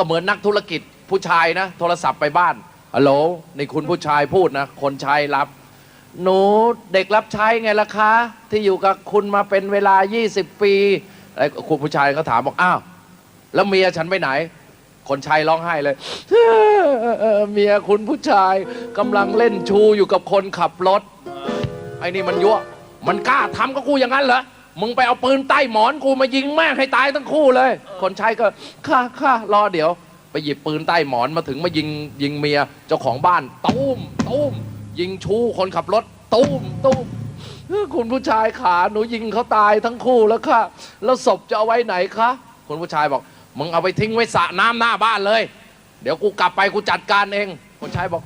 ก็เหมือนนักธุรกิจผู้ชายนะ โทรศัพท์ไปบ้านฮัลโหลนี่คุณผู้ชายพูดนะ คนใช้รับ หนูเด็กรับใช้ไงล่ะคะ ที่อยู่กับคุณมาเป็นเวลา 20 ปีไอ้คุณผู้ชายก็ถามบอกอ้าวแล้วเมียฉันไปไหน คนใช้ร้องไห้เลยเมียคุณผู้ชายกำลังเล่นชูอยู่กับคนขับรถ ไอ้นี่มันยั่วมันกล้าทำกับกูอย่างนั้นเหรอ มึงไปเอาปืนใต้หมอนกูมายิงแม่งให้ตายทั้งคู่เลย คนใช้ก็ค่าค่ารอเดี๋ยว ไปหยิบปืนใต้หมอนมาถึงมายิงยิงเมียเจ้าของบ้านตุ้มตุ้มยิงชูคนขับรถตุ้มตุ้มเออคุณผู้ชายขาหนูยิงเขาตายทั้งคู่แล้วค่ะ แล้วศพจะเอาไว้ไหนคะคุณผู้ชายบอกมึงเอาไปทิ้งไว้สระน้ำหน้าบ้านเลย เดี๋ยวกูกลับไปกูจัดการเองคนใช้บอก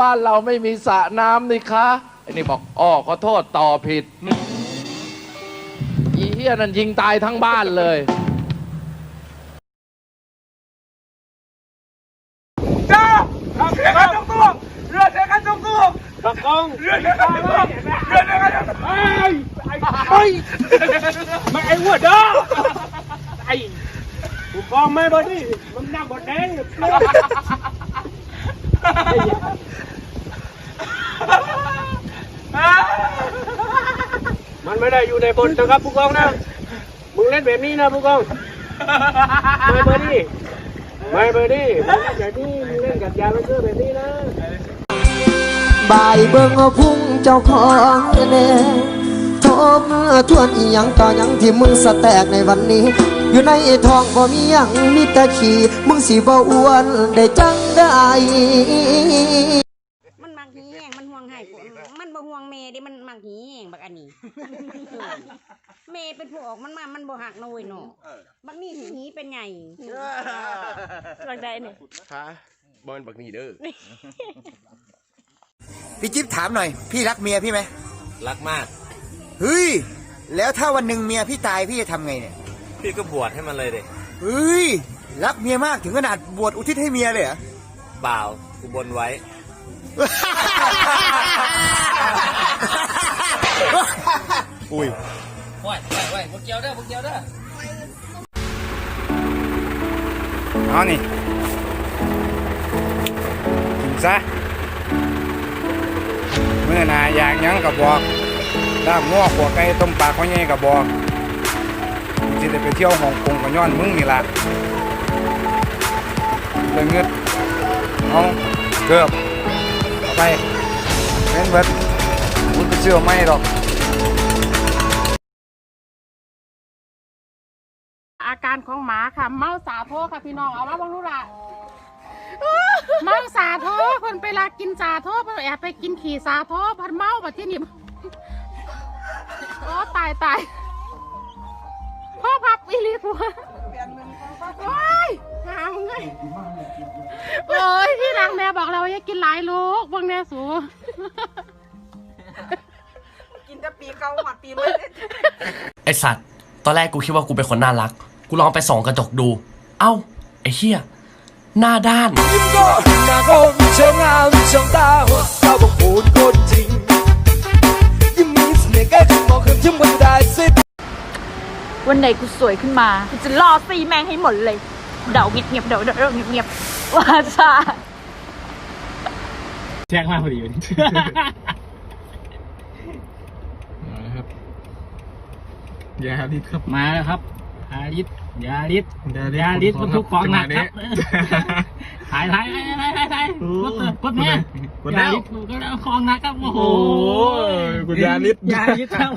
บ้านเราไม่มีสระน้ำนี่คะไอ้นี่บอกอ้อขอโทษต่อผิด เหี้ยนั่นยิงตายทั้งบ้านเลยจ้าเรือกันจงตัวเรือเรือกันจงตัวตะกงเรือเรือกันจงตัวเรือเรือกันจงตัวไอ้ไอ้ไม่ไอ้หัวด้อไอ้ผู้กองไม่บอดี้มันนั่งบนแดง มันไม่ได้อยู่ในบทนะครับผู้กองนะ มึงเล่นแบบนี้นะผู้กองไม่บอดี้ไม่เบอร์ดี้มึงเล่นแบบนี้มึงเล่นกับยาไม่เชื่อแบบนี้นะบ่ายเบิ่งอาพุ่งเจ้าของแน่โทบเมื่อทวนอีหยังต่อหยังที่มึงสแตกในวันนี้ อยู่ในท้องบ่มีหยังมีแต่ขี้มึงสิบ่อ้วนได้จังได้ มันมักหีแห้งมันห่วงให้กูมัน บ่ห่วงเมย์ดิมันมักหีแห้งบักอันนี้ เมย์เป็นผู้ออกมันมา มันบ่หักนะเว้ยเนาะบักนี่หีเป็นไงบักใดเนี่ยฮะบอลบักนี่เด้อพี่จิ๊บถามหน่อย พี่รักเมียพี่ไหมรักมากเฮ้ยแล้วถ้าวันหนึ่งเมียพี่ตายพี่จะทำไงเนี่ย พี่ก็บวชให้มันเลยเด็เฮ้ยรักเมียมากถึงขนาดบวชอุทิศให้เมียเลยเหรอเปล่ากูบนไว้ อุ้ยวเอานี่กินซะเมื่อนาอยากยังกับบอกลาบง้อขัวไก่ต้มปลาข้าวเหนียกับบอกกูสิได้ไปเที่ยวฮ่องกงกับย้อนมึงนี่ล่ะเลยเงึดเอาเกือบเอาไปเล่นเบิดคุณไปเชื่อไม่หรอก อาการของหมาค่ะ เมาสาโทค่ะพี่น้องเอามาบังรู้ละเมาสาโทคนไปลากินสาโทเพิ่นแอบไปกินขี่สาโทพันเมาแบบที่นี่โอ้ตายตายพ่อพับอีหลีผัวโอ้ยหามึงเลยโอ้ยที่หลังแม่บอกเราอย่ากินหลายลูกบางแน่สูไอสัตว์ ตอนแรกกูคิดว่ากูเป็นคนน่ารัก กูลองไปส่องกระจกดู เอ้า ไอเฮียหน้าด้านวันไหนกูสวยขึ้นมากูจะล่อซีแมงให้หมดเลย เดาเงียบเงียบๆเดาเดาเดาเงียบเงียบๆว่าซะแจ้งมาพอดีวันนี้ยาดิดครับมาแล้วครับยาลิศ ยาลิศยาลิศบรรทุกของหนักครับถ่ายถ่ายถ่ายถ่ายถ่ายถ่ายกดเลยกดแม่ยาลิศก็แล้วของหนักครับโอ้โหคุณยาลิศยาลิศครับ